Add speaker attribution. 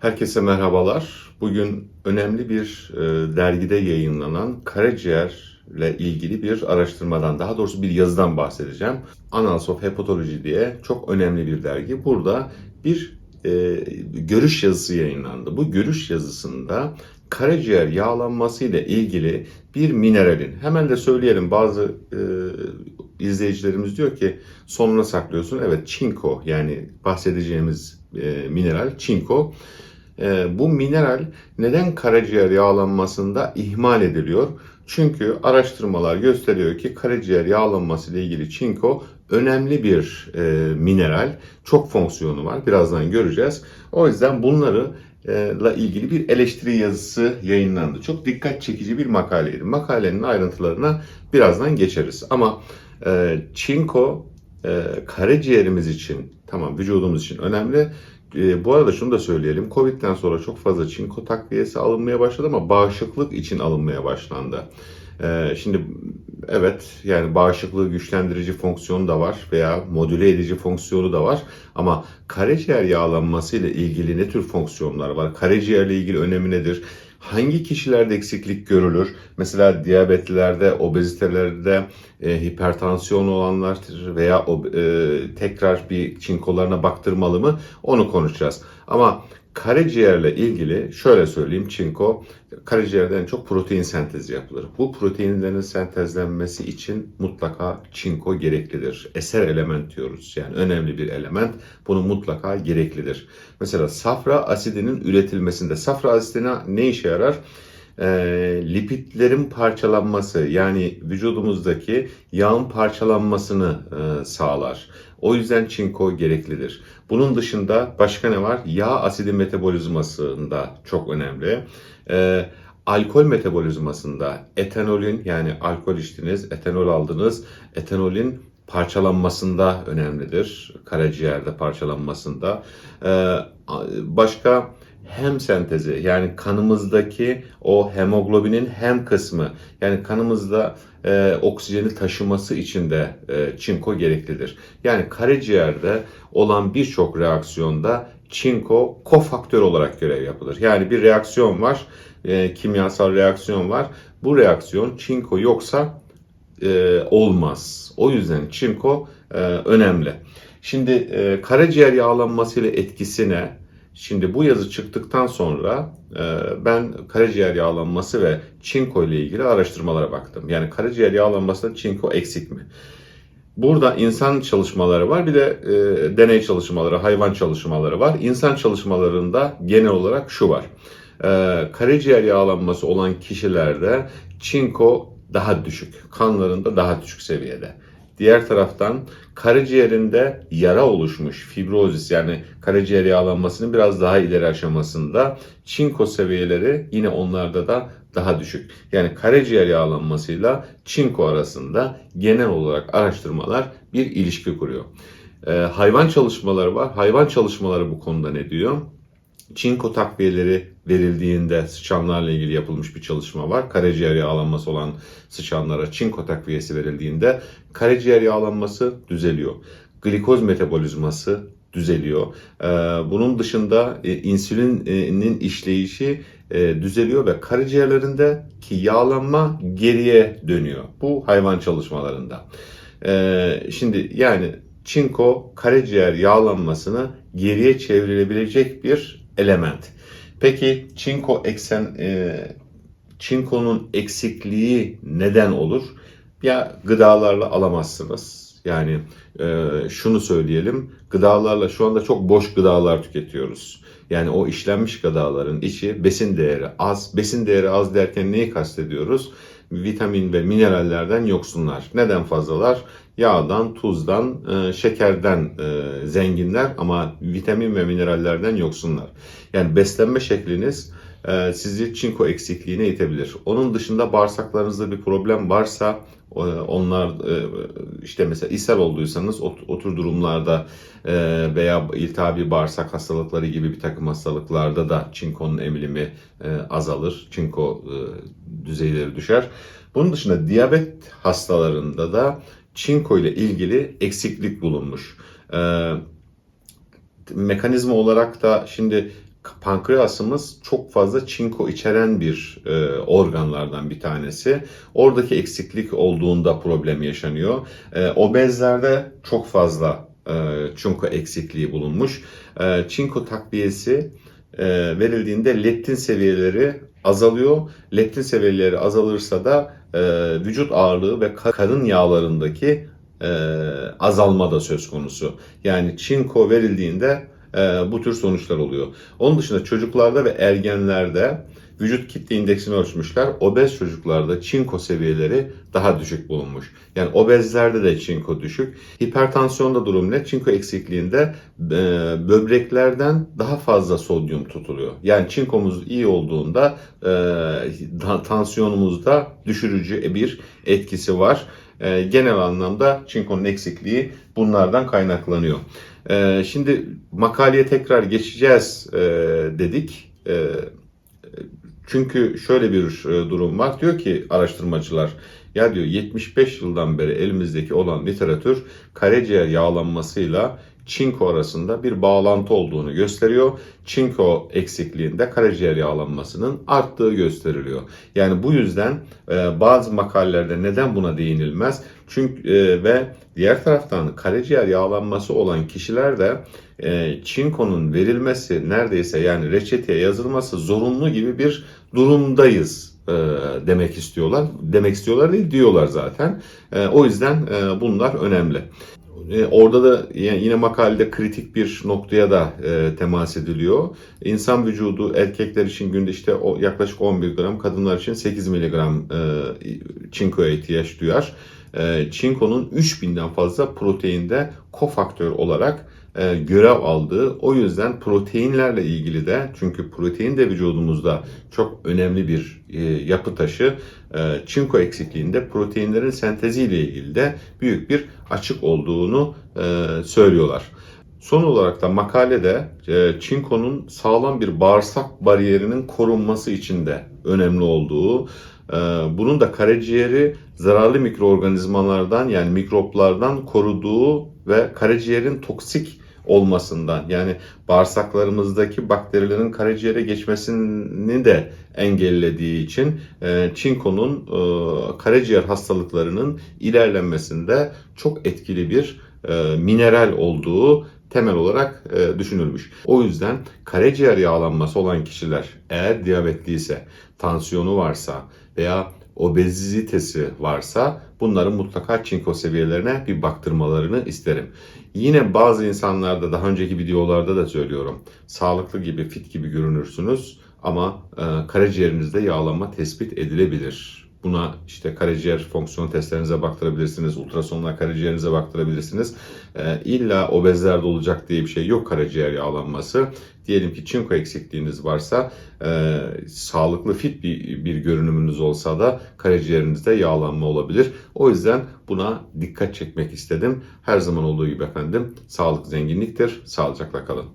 Speaker 1: Herkese merhabalar. Bugün önemli bir e, dergide yayınlanan karaciğerle ilgili bir araştırmadan, daha doğrusu bir yazıdan bahsedeceğim. Annals of Hepatology diye çok önemli bir dergi. Burada bir e, görüş yazısı yayınlandı. Bu görüş yazısında karaciğer yağlanması ile ilgili bir mineralin, hemen de söyleyelim bazı e, izleyicilerimiz diyor ki sonuna saklıyorsun. Evet çinko yani bahsedeceğimiz e, mineral çinko. E, bu mineral neden karaciğer yağlanmasında ihmal ediliyor? Çünkü araştırmalar gösteriyor ki karaciğer yağlanması ile ilgili çinko önemli bir e, mineral. Çok fonksiyonu var. Birazdan göreceğiz. O yüzden bunları ile ilgili bir eleştiri yazısı yayınlandı. Çok dikkat çekici bir makaleydi. Makalenin ayrıntılarına birazdan geçeriz. Ama e, çinko e, karaciğerimiz için, tamam vücudumuz için önemli. E, bu arada şunu da söyleyelim. Covid'den sonra çok fazla çinko takviyesi alınmaya başladı ama bağışıklık için alınmaya başlandı. E, şimdi evet yani bağışıklığı güçlendirici fonksiyonu da var veya modüle edici fonksiyonu da var. Ama karaciğer yağlanması ile ilgili ne tür fonksiyonlar var? Karaciğerle ilgili önemi nedir? Hangi kişilerde eksiklik görülür? Mesela diyabetlilerde, obezitelerde, e, hipertansiyon olanlar veya e, tekrar bir çinkolarına baktırmalı mı? Onu konuşacağız. Ama karaciğerle ilgili şöyle söyleyeyim çinko karaciğerden çok protein sentezi yapılır. Bu proteinlerin sentezlenmesi için mutlaka çinko gereklidir. Eser element diyoruz yani önemli bir element. Bunun mutlaka gereklidir. Mesela safra asidinin üretilmesinde safra asidine ne işe yarar? E, lipidlerin parçalanması yani vücudumuzdaki yağın parçalanmasını e, sağlar. O yüzden çinko gereklidir. Bunun dışında başka ne var? Yağ asidi metabolizmasında çok önemli. E, alkol metabolizmasında etanolün yani alkol içtiniz, etanol aldınız. Etanolün parçalanmasında önemlidir. Karaciğerde parçalanmasında. E, başka hem sentezi yani kanımızdaki o hemoglobinin hem kısmı yani kanımızda e, oksijeni taşıması için de e, çinko gereklidir. Yani karaciğerde olan birçok reaksiyonda çinko kofaktör olarak görev yapılır. Yani bir reaksiyon var, e, kimyasal reaksiyon var. Bu reaksiyon çinko yoksa e, olmaz. O yüzden çinko e, önemli. Şimdi e, karaciğer yağlanması ile etkisine Şimdi bu yazı çıktıktan sonra e, ben karaciğer yağlanması ve çinko ile ilgili araştırmalara baktım. Yani karaciğer yağlanmasında çinko eksik mi? Burada insan çalışmaları var bir de e, deney çalışmaları, hayvan çalışmaları var. İnsan çalışmalarında genel olarak şu var. E, karaciğer yağlanması olan kişilerde çinko daha düşük, kanlarında daha düşük seviyede. Diğer taraftan karaciğerinde yara oluşmuş fibrozis yani karaciğer yağlanmasının biraz daha ileri aşamasında çinko seviyeleri yine onlarda da daha düşük. Yani karaciğer yağlanmasıyla çinko arasında genel olarak araştırmalar bir ilişki kuruyor. Ee, hayvan çalışmaları var. Hayvan çalışmaları bu konuda ne diyor? Çinko takviyeleri verildiğinde sıçanlarla ilgili yapılmış bir çalışma var. Karaciğer yağlanması olan sıçanlara çinko takviyesi verildiğinde karaciğer yağlanması düzeliyor. Glikoz metabolizması düzeliyor. Ee, bunun dışında e, insülinin işleyişi e, düzeliyor ve karaciğerlerinde ki yağlanma geriye dönüyor. Bu hayvan çalışmalarında. Ee, şimdi yani çinko karaciğer yağlanmasını geriye çevrilebilecek bir element. Peki çinko eksen e, çinkonun eksikliği neden olur? Ya gıdalarla alamazsınız. Yani e, şunu söyleyelim. Gıdalarla şu anda çok boş gıdalar tüketiyoruz. Yani o işlenmiş gıdaların içi besin değeri az. Besin değeri az derken neyi kastediyoruz? Vitamin ve minerallerden yoksunlar. Neden fazlalar? Yağdan, tuzdan, e, şekerden e, zenginler ama vitamin ve minerallerden yoksunlar. Yani beslenme şekliniz e, sizi çinko eksikliğine itebilir. Onun dışında bağırsaklarınızda bir problem varsa onlar işte mesela ishal olduysanız o tür durumlarda veya iltihabi bağırsak hastalıkları gibi bir takım hastalıklarda da çinkonun emilimi azalır. Çinko düzeyleri düşer. Bunun dışında diyabet hastalarında da çinko ile ilgili eksiklik bulunmuş. Mekanizma olarak da şimdi pankreasımız çok fazla çinko içeren bir e, organlardan bir tanesi. Oradaki eksiklik olduğunda problem yaşanıyor. E, obezlerde çok fazla e, çinko eksikliği bulunmuş. E, çinko takviyesi e, verildiğinde leptin seviyeleri azalıyor. Leptin seviyeleri azalırsa da e, vücut ağırlığı ve ka- karın yağlarındaki e, azalma da söz konusu. Yani çinko verildiğinde e, bu tür sonuçlar oluyor. Onun dışında çocuklarda ve ergenlerde vücut kitle indeksini ölçmüşler. Obez çocuklarda çinko seviyeleri daha düşük bulunmuş. Yani obezlerde de çinko düşük. Hipertansiyonda durum ne? Çinko eksikliğinde e, böbreklerden daha fazla sodyum tutuluyor. Yani çinkomuz iyi olduğunda e, ta- tansiyonumuzda düşürücü bir etkisi var. E, genel anlamda çinkonun eksikliği bunlardan kaynaklanıyor. E, şimdi makaleye tekrar geçeceğiz e, dedik. E, çünkü şöyle bir e, durum var. Diyor ki araştırmacılar ya diyor 75 yıldan beri elimizdeki olan literatür karaciğer yağlanmasıyla çinko arasında bir bağlantı olduğunu gösteriyor. Çinko eksikliğinde karaciğer yağlanmasının arttığı gösteriliyor. Yani bu yüzden e, bazı makalelerde neden buna değinilmez? Çünkü e, ve diğer taraftan karaciğer yağlanması olan kişilerde e, çinkonun verilmesi neredeyse yani reçeteye yazılması zorunlu gibi bir durumdayız e, demek istiyorlar. Demek istiyorlar değil diyorlar zaten. E, o yüzden e, bunlar önemli. E, Orada da yine makalede kritik bir noktaya da e, temas ediliyor. İnsan vücudu erkekler için günde işte o yaklaşık 11 gram, kadınlar için 8 miligram e, çinkoya ihtiyaç duyar. E, çinkonun 3000'den fazla proteinde kofaktör olarak e, görev aldığı o yüzden proteinlerle ilgili de çünkü protein de vücudumuzda çok önemli bir e, yapı taşı e, çinko eksikliğinde proteinlerin senteziyle ilgili de büyük bir açık olduğunu söylüyorlar. Son olarak da makalede çinkonun sağlam bir bağırsak bariyerinin korunması için de önemli olduğu, bunun da karaciğeri zararlı mikroorganizmalardan yani mikroplardan koruduğu ve karaciğerin toksik olmasından yani bağırsaklarımızdaki bakterilerin karaciğere geçmesini de engellediği için e, çinkonun e, karaciğer hastalıklarının ilerlenmesinde çok etkili bir e, mineral olduğu temel olarak e, düşünülmüş. O yüzden karaciğer yağlanması olan kişiler eğer diyabetliyse, tansiyonu varsa veya obezitesi varsa bunların mutlaka çinko seviyelerine bir baktırmalarını isterim. Yine bazı insanlarda daha önceki videolarda da söylüyorum. Sağlıklı gibi, fit gibi görünürsünüz ama e, karaciğerinizde yağlanma tespit edilebilir. Buna işte karaciğer fonksiyon testlerinize baktırabilirsiniz, ultrasonla karaciğerinize baktırabilirsiniz. E, illa obezlerde olacak diye bir şey yok karaciğer yağlanması. Diyelim ki çinko eksikliğiniz varsa, e, sağlıklı fit bir, bir görünümünüz olsa da karaciğerinizde yağlanma olabilir. O yüzden buna dikkat çekmek istedim. Her zaman olduğu gibi efendim sağlık zenginliktir. Sağlıcakla kalın.